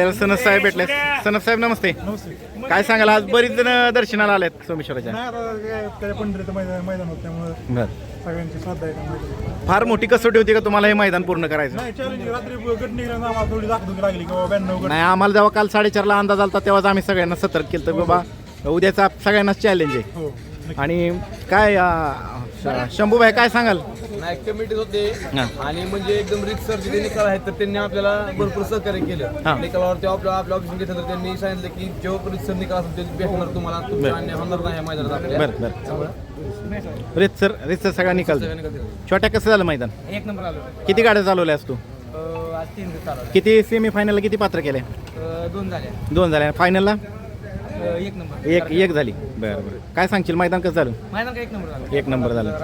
आपल्याला सनद साहेब भेटले. सनद साहेब नमस्ते. नमस्ते. काय सांगाल? आज बरीच जण दर्शनाला आलेत सोमेश्वराच्या. नाही आता काय त्या पंढरीचं मैदान मैदान होतं त्यामुळे बर. सगळ्यांची श्रद्धा आहे त्यामुळे फार मोठी कसोटी होती का तुम्हाला हे मैदान पूर्ण करायचं? नाही चॅलेंज रात्री गट निघल्यानं आम्हाला थोडी दाखवून लागली की बाबा ब्याण्णव गट. नाही आम्हाला जेव्हा काल साडेचारला अंदाज आलता तेव्हाच आम्ही सगळ्यांना सतर्क केलं होतं, बाबा. उद्याचा सगळ्यांनाच चॅलेंज आहे. हो. आणि काय अं, श- शंभूभाई काय सांगाल? नाही होते. हा. आणि म्हणजे एकदम रिक्सर जे निकाल आहेत तर त्यांनी आपल्याला भरपूर सहकार्य हा. केलं निकालावर ते आपल्या आपल्या ऑफिसून घेतलं तर त्यांनी सांगितलं की जेव्हा रिक्सर निकाल असेल ते भेटणार तुम्हाला. तुमच्या अन्याय होणार नाही या मैदानात आपल्या. बर बर. त्यामुळे रितसर रितसर सगळा निकाल सगळ्या निकाल दिले. छोट्या कसं झालं मैदान? एक नंबर आलो. किती गाड्या चालवल्यास तू? अं, आज तीन दिवस चालू किती सेमी फायनलला किती पात्र केले? दोन झाले. दोन झाल्या फायनलला एक नंबर. एक एक झाली. बरं बरं. काय सांगशील? मैदान कसं झालं? मैदान का एक नंबर झालं. एक नंबर झालं.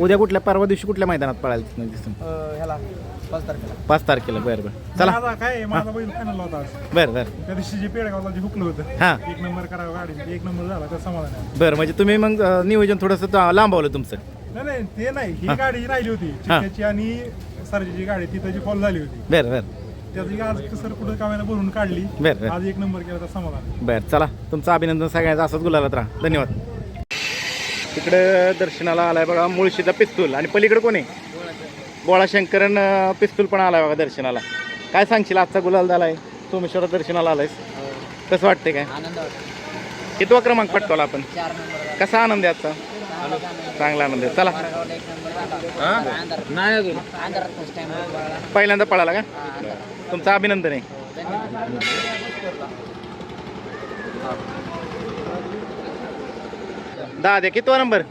उद्या कुठल्या? परवा दिवशी कुठल्या मैदानात पळायला तिथनं दिसून? ह्याला पाच तारखेला. पाच तारखेला. बरं बरं. चला. माझा काय आहे, माझा बैल फायनल होता आज. बरं बरं. त्या दिवशी जे पेडगावला जे हुकलं होतं. हां. एक नंबर करावं गाडी. एक नंबर झाला तर समाधान आहे. बरं म्हणजे तुम्ही मग अं, नियोजन थोडंसं ता- लांबवलं तुमचं. नाही नाही ते नाही. ही गाडी राहिली होती. आणि सरजीची गाडी. ती त्याची फॉल झाली होती. बरं बरं. त्याची आज सर कुठं कामाला भरून काढली बरं बरं. आज एक नंबर केला तर समाधान. आहे. बरं चला. तुमचं अभिनंदन सगळ्यांचं. असंच गुलालात राहा. धन्यवाद. तिकडे दर्शनाला आलाय बघा मुळशीचा पिस्तूल. आणि पलीकडे कोण आहे? बोळा शंकरन अं, पिस्तूल पण आलाय बघा दर्शनाला. काय सांगशील? आजचा गुलाल झालाय. सोमेश्वर दर्शनाला आलायस. कसं वाटतंय काय? आनंद वाटतो कितवा क्रमांक पटकवला आपण? चार नंबर कसा आनंद आहे आजचा? चांगला आनंद आहे. चला. नाही अजून. अंधारात फर्स्ट टाइम पहिल्यांदा पळाला का? तुमचं अभिनंदन आहे. दहा दे कितवा नंबर?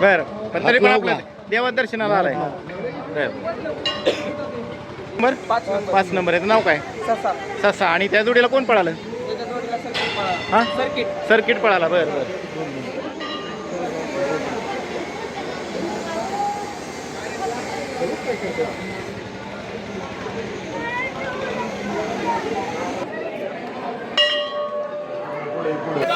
बर. पण तरी पण आपल्या देवा दर्शनाला आलाय. नंबर? पाच नंबर. आहे. नाव काय? ससा. आणि त्या जोडीला कोण पळालं? हा? सर्किट. पळाला. बर बर. Thank you. Blue.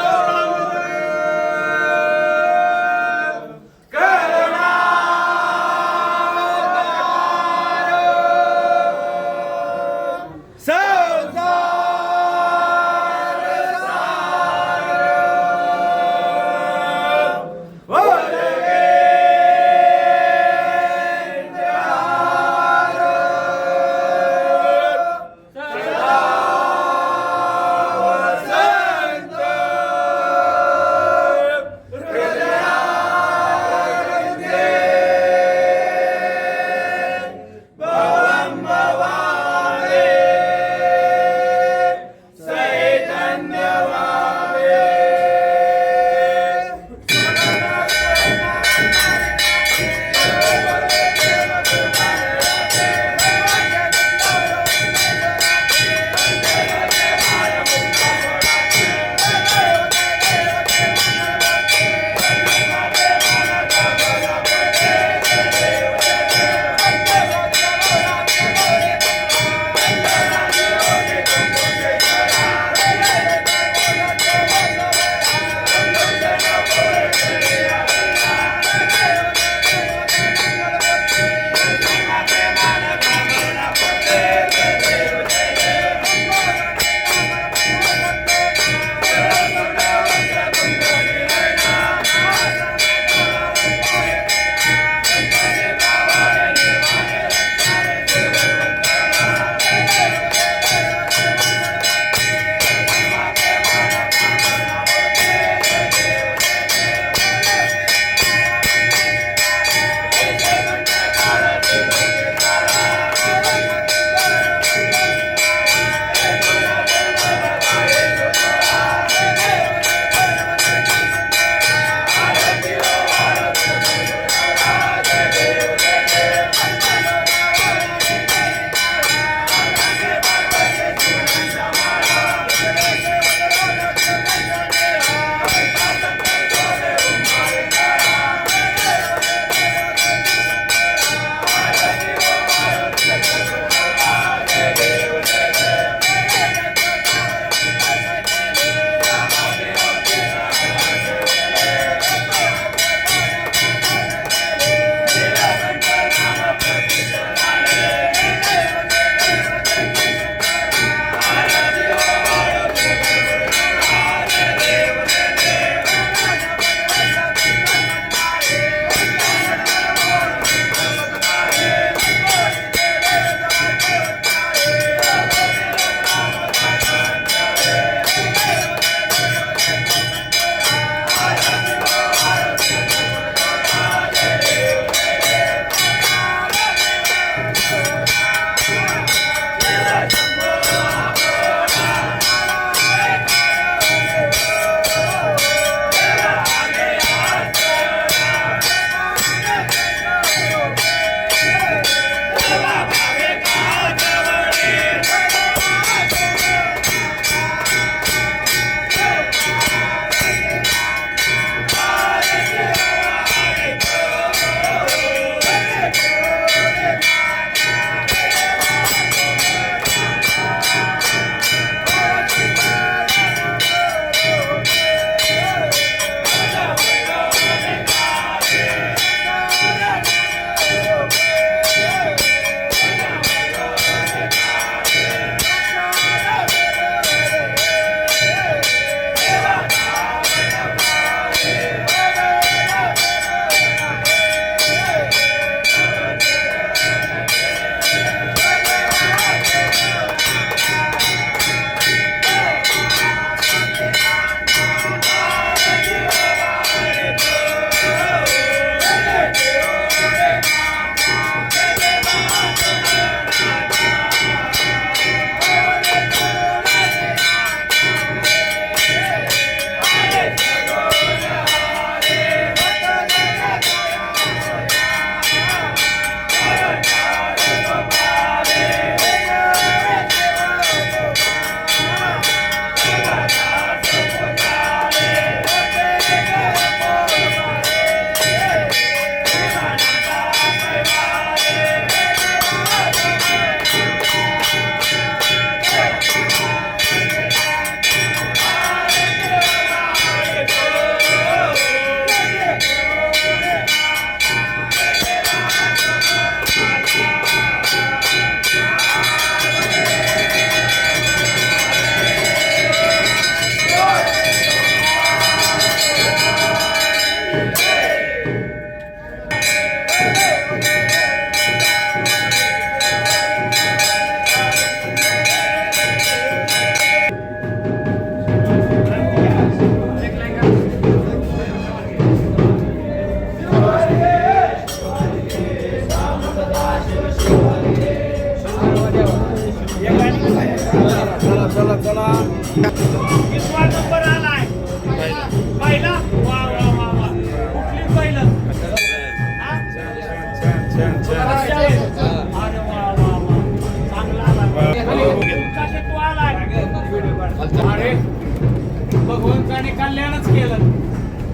भगवंताने कल्याणच केलं.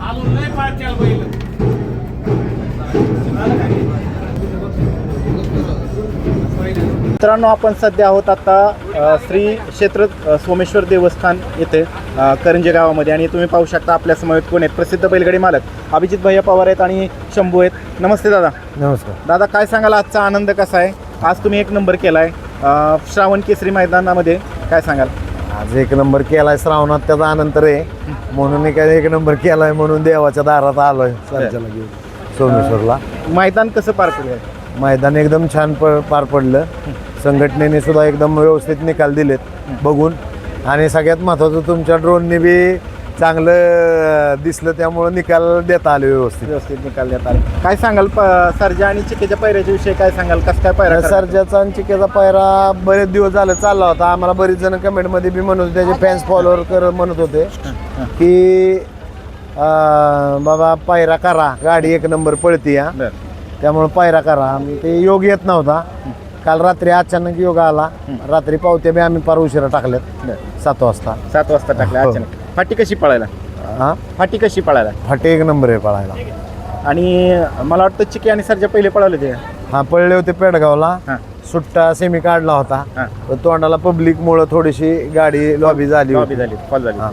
अजून लय बैल मित्रांनो आपण सध्या आहोत आता श्री क्षेत्र सोमेश्वर देवस्थान येथे करंजे गावामध्ये. आणि तुम्ही पाहू शकता आपल्यासमोर कोण आहेत. प्रसिद्ध बैलगाडी मालक अभिजित भैया पवार आहेत आणि शंभू आहेत. नमस्ते दादा. नमस्कार. दादा काय सांगाल? आजचा आनंद कसा आहे? आज तुम्ही एक नंबर केला आहे श्रावण केसरी मैदानामध्ये काय सांगाल? आज एक नंबर केलाय श्रावणात त्याचा आनंद आहे म्हणून मी काय एक नंबर केलाय म्हणून देवाच्या दारात आलोय सरच्याला घेऊन सोमेश्वरला. मैदान कसं पार पडलं मैदान एकदम छान प- पार पडलं. संघटनेने सुद्धा एकदम व्यवस्थित निकाल दिलेत बघून. आणि सगळ्यात महत्त्वाचं तुमच्या ड्रोनने बी चांगलं दिसलं त्यामुळं निकाल देता आले व्यवस्थित. व्यवस्थित निकाल देत आले. काय सांगाल प- सर्जा आणि चिकेच्या पैऱ्याच्या विषयी काय सांगाल? कसं काय पैरा? सरजाचा आणि चिकेचा पायरा बरेच दिवस झाले चालला होता. आम्हाला बरीच जण कमेंटमध्ये बी म्हणत होते त्याचे फॅन्स फॉलोअर कर म्हणत होते की अं, बाबा पायरा करा गाडी एक नंबर पळती या. त्यामुळे पायरा करा. ते योग येत नव्हता. काल रात्री अचानक योग आला. रात्री पावत्या बी आम्ही फार उशिरा टाकल्यात. सात वाजता. सात वाजता टाकला हो. अचानक. फाटी कशी पळायला? हा? फाटी कशी पळायला? फाटे एक नंबर आहे पळायला. आणि मला वाटतं चिके आणि सरजा पहिले पळवले ते हा पळले होते पेडगावला. हां. सुट्टा सेमी काढला होता. हां. पण तोंडाला पब्लिक मुळे थोडीशी गाडी लॉबी झाली होती. झाली कॉल झाली हा.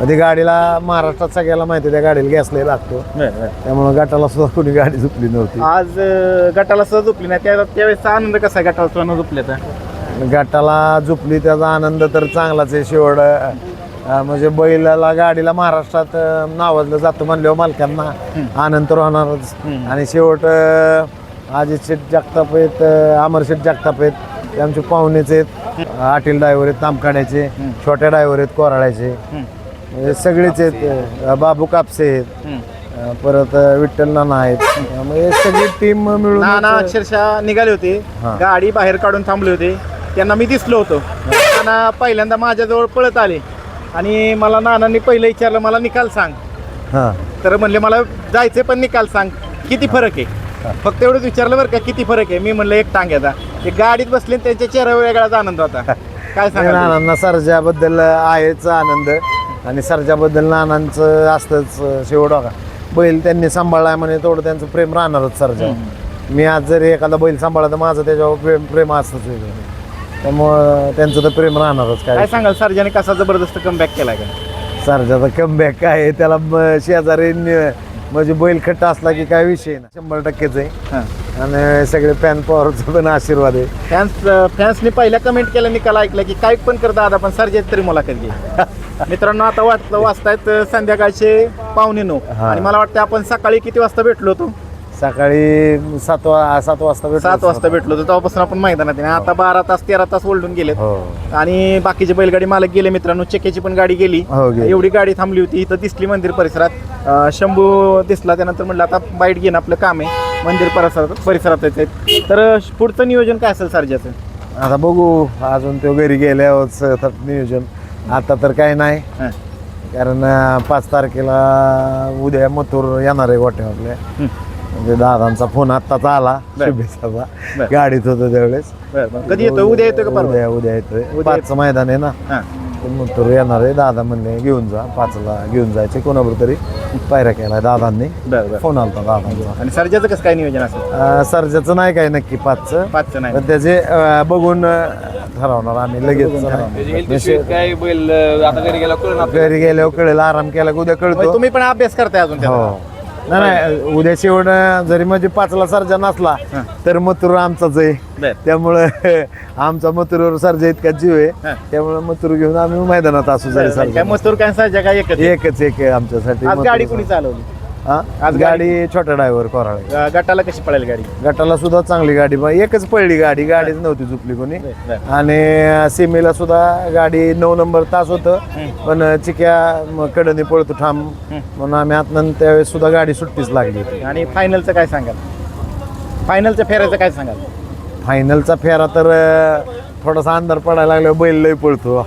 मग ती गाडीला महाराष्ट्रात सगळ्याला माहिती आहे, त्या गाडीला गॅस लय लागतो. बरं, बरं. त्यामुळे गटाला सुद्धा कोणी गाडी झुकली नव्हती. आज अं, गटाला सहज झोपली नाही. त्या त्यावेळेसचा आनंद कसा आहे? गटाला सुद्धा झोपले तर गटाला झुपली त्याचा आनंद तर चांगलाच आहे. शेवट म्हणजे बैलाला गाडीला महाराष्ट्रात नावाजलं जातं म्हणल्यावर मालकांना आनंद तर होणारच. आणि शेवट अजित शेठ जगताप आहेत अमर शेठ जगताप आहेत ते आमचे पाहुणेच आहेत. आटील ड्रायव्हर आहेत तामखाड्याचे छोट्या ड्रायव्हर आहेत कोराळ्याचे. म्हणजे सगळेच आहेत बाबू कापसे आहेत. परत विठ्ठल नाना आहेत. म्हणजे सगळी टीम मिळून नाना अक्षरशः निघाले होते. गाडी बाहेर काढून थांबले होते. त्यांना मी दिसलो होतो. नाना पहिल्यांदा माझ्याजवळ पळत आले. आणि मला नानांनी पहिलं विचारलं मला निकाल सांग. हां. तर म्हणले मला जायचे पण निकाल सांग. किती फरक आहे? फक्त एवढंच विचारलं बरं का किती फरक आहे? मी म्हणलं एक टांग्याचा. ते गाडीत बसले त्यांच्या चेहऱ्यावर वेगळाच आनंद होता. काय सांगा नानांना सर्जाबद्दल आहेच आनंद आणि सर्जाबद्दल नानांचं असतंच शेवट बघा. बैल त्यांनी सांभाळलाय म्हणे तेवढं त्यांचं प्रेम राहणारच सर्जा. मी आज जरी एखादा बैल सांभाळला तर माझं त्याच्यावर प्रेम प्रेम असतंच वेगळं. त्यामुळं त्यांचं तर प्रेम राहणारच काय. काय सांगाल सर्जाने कसा जबरदस्त कमबॅक केलाय का? सर्जाचा कमबॅक काय आहे, त्याला म- शेजारी न- म्हणजे बैल खट्ट असला की काय विषय ना शंभर टक्केच आहे. हां. आणि सगळे फॅन पॉवरचा पण आशीर्वाद आहे. फॅन्स फॅन्सने पहिल्या कमेंट केल्या निकाल ऐकला की काय पण कर दादा पण सर्जेत तरी मुलाखत घे. मित्रांनो आता वाट वाचतायत संध्याकाळचे पावणे नऊ. हा. आणि मला वाटतं आपण सकाळी किती वाजता भेटलो होतो? सकाळी सात वा सात वाजता भेटलो सात वाजता भेटलो होतो. तेव्हापासून आपण मैदानात आहे. आणि आता बारा तास तेरा तास ओलडून गेले हो. आणि बाकीचे बैलगाडी मालक गेले मित्रांनो. चेकेची पण गाडी गेली. हो, गेली. एवढी गाडी थांबली होती. इथं दिसली मंदिर परिसरात. अं, शंभू दिसला त्यानंतर म्हटलं आता बाईट घेणं आपलं काम आहे. मंदिर परिसरात परिसरात येते तर अं, पुढचं नियोजन काय असेल सर्जाचं? आता बघू. अजून तो घरी गेल्यावरच तर नियोजन. आता तर काय नाही. हां. कारण अं, पाच तारखेला उद्या मथुर येणार आहे गोठ्यावरले म्हणजे दादांचा फोन आत्ताच आला बर. शुभेच्छाचा. बर. गाडीत होतो त्यावेळेस. बरं बरं कधी येतो उद्या येतो का परवा? उद्या उद्या येतोय. उद्या पाचचं मैदान आहे ना? हां. ते मथुर येणार आहे. दादा म्हणले घेऊन जा. पाचला घेऊन जायचे. कोणाबरोबर तरी पायऱ्या केलाय दादांनी. बरं बरं. फोन आलता दादांचा. आणि सर्जाचं कसं काय नियोजन असेल? अं, सर्जाचं नाही काय नक्की पाचचं. पाचचं नाही. पण त्याचे अं, बघून अं, ठरवणार आम्ही. लगेच नाही. काय बैल आता घरी गेला कळून घरी गेल्यावर कळेल. आराम केला की उद्या म्हणजे कळतो तुम्ही पण अभ्यास करताय अजून त्याचा? हो. नाही उद्या शेवट जरी म्हणजे पाचला सर्जा नसला. तर मथुर आमचाच आहे. त्यामुळं आमचा मथुरवर सर्जा इतका जीव आहे. त्यामुळे मथुर घेऊन आम्ही मैदानात असू जरी बरं, काय सर्जा काय सर्जा काय एकच? एकच एक आमच्यासाठी गाडी मथुर. कुणी चालवली हा? आज गाडी छोटा ड्रायव्हर कोराळे. ग- गटाला कशी पळेल गाडी? गटाला सुद्धा चांगली गाडी बा- एकच पडली गाडी गाडीच नव्हती चुकली कोणी. बरं. आणि सीमेला सुद्धा गाडी नऊ नंबर तास होतं पण चिक्या म- कडनी पळतो ठाम. म्हणून आम्ही आतनं त्यावेळेस सुद्धा गाडी सुट्टीच लागली होती. आणि फायनलचं काय सांगाल? फायनलच्या फेऱ्याचं काय सांगाल? फायनलचा फेरा तर अं, थोडासा अंधार पडायला लागल्यावर बैल लय पळतो.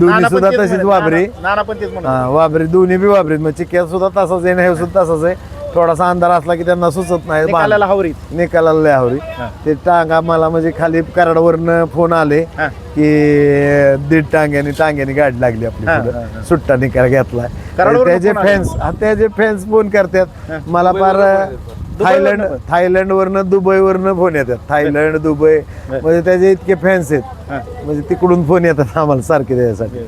दोन्ही सुद्धा तशीच वाबरी. नाना- नाना पण तेच म्हणत. हा, वाबरी. दोन्ही बी वाबरीत. मग चिक्क्या सुद्धा तसाच आहे ना हे सुद्धा तसाच आहे. थोडासा अंधार असला की त्यांना सुचत नाही. निकालाला हवरीत निकालाला लय आवरी ते टांगा मला म्हणजे खाली कराडवरनं फोन आले हा. की दीड टांग्याने टांग्याने गाडी लागली आपली हा, पुढं. हा, हा. सुट्टा निकाल कराडवरनं त्याचे आले? फॅन्स त्याचे फॅन्स फोन करतात मला फार थायलंड? थायलंड वरनं दुबई वरनं फोन येतात. Thailand Dubai. म्हणजे त्याचे इतके फॅन्स आहेत. म्हणजे तिकडून फोन येतात आम्हाला सारखे त्याच्यासाठी.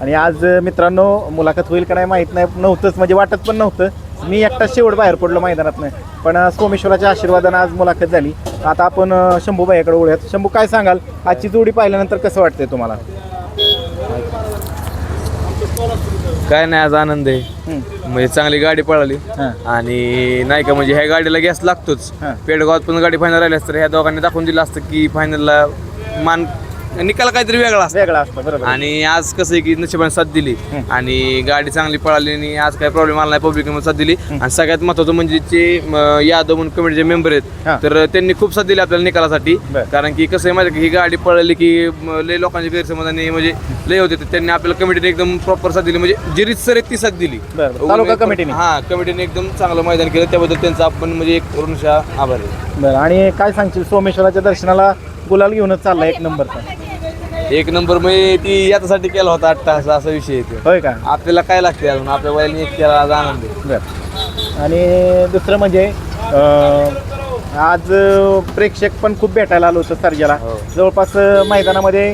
आणि आज मित्रांनो मुलाखत होईल का नाही माहीत नाही. नव्हतंच म्हणजे वाटत पण नव्हतं. मी एकटा शेवट बाहेर पडलो मैदानात नाही पण सोमेश्वराच्या आशीर्वादानं आज मुलाखत झाली. आता आपण शंभू बाईकडे ओळूयात शंभू काय सांगाल? आजची जोडी पाहिल्यानंतर कसं वाटतंय तुम्हाला? काय नाही आज आनंद आहे हम्म. म्हणजे चांगली गाडी पळाली हां. आणि नाही का म्हणजे ह्या गाडीला गॅस लागतोच हां. पेडगावात पण गाडी फायनल राहिली असतं ह्या दोघांनी दाखवून दिलं असतं की फायनलला मान निकाल काहीतरी वेगळा असतो. वेगळा असतं बरोबर. आणि आज कसं आहे की नशिबाने साथ दिली. आणि गाडी चांगली पळाली आणि आज काही प्रॉब्लेम आला नाही पब्लिक साथ दिली. आणि सगळ्यात महत्वाचं म्हणजे जे म, यादव म्हणून कमिटीचे मेंबर. आहेत तर त्यांनी खूप साथ दिली आपल्याला निकालासाठी. कारण की कसं आहे माहिती आहे की ही गाडी पळाली की म, लय लोकांचे गैरसमजाने म्हणजे लय होते तर त्यांनी आपल्याला कमिटीने एकदम प्रॉपर साथ दिली. म्हणजे जी रितसर आहे ती साथ दिली. बरं, बरं. तालुका कमिटीने? हा कमिटीने एकदम चांगलं मैदान केलं. त्याबद्दल त्यांचा आपण म्हणजे एक ऋणशा आभार आहे. बरं आणि काय सांगशील? सोमेश्वराच्या दर्शनाला गुलाल घेऊनच चालला एक नंबरचा एक नंबर म्हणजे ती याच्यासाठी केला होता आठ तास असा विषय आहे तो. होय का? आपल्याला काय लागते अजून? आपल्या वयाने एक केला आज आनंद. आहे बर. आणि दुसरं म्हणजे अं, आज प्रेक्षक पण खूप भेटायला आलो होतं सर्जाला. हो. जवळपास मैदानामध्ये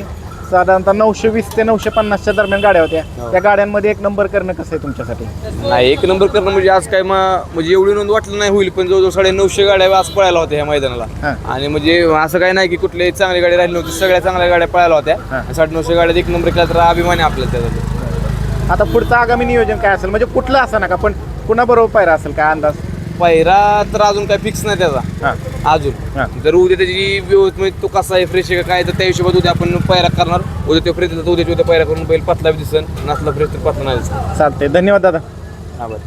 साधारणतः नऊशे वीस ते नऊशे पन्नासच्या दरम्यान गाड्या होत्या. त्या गाड्यांमध्ये एक नंबर करणं कसं आहे तुमच्यासाठी? नाही एक नंबर करणं म्हणजे आज काय मग म्हणजे एवढी नोंद वाटलं नाही होईल पण जवळजवळ साडे नऊशे गाड्या आज पळायला होत्या ह्या मैदानाला. हां. आणि म्हणजे असं काय नाही की कुठल्याही चांगली गाडी राहिली नव्हती सगळ्या चांगल्या गाड्या पळायला होत्या. हां. साडे नऊशे गाड्यात एक नंबर केला तर अभिमान आहे आपल्याला त्याचा. आता पुढचं आगामी नियोजन काय असेल? म्हणजे कुठलं असं नका पण कुणाबरोबर पायरा असेल काय अंदाज? पहिरा तर अजून काय फिक्स नाही त्याचा. हां. अजून. जर उद्या त्याची व्यवस्थित म्हणजे तो कसा आहे फ्रेश आहे का काय तर त्या हिशोबात उद्या आपण पायरा करणार. उद्या तो फ्रेश उद्या उद्या पायरा करून बैल पतला बी दिसन. नसला फ्रेश तर पतला नाही दिसत चालतंय. धन्यवाद दादा. आभार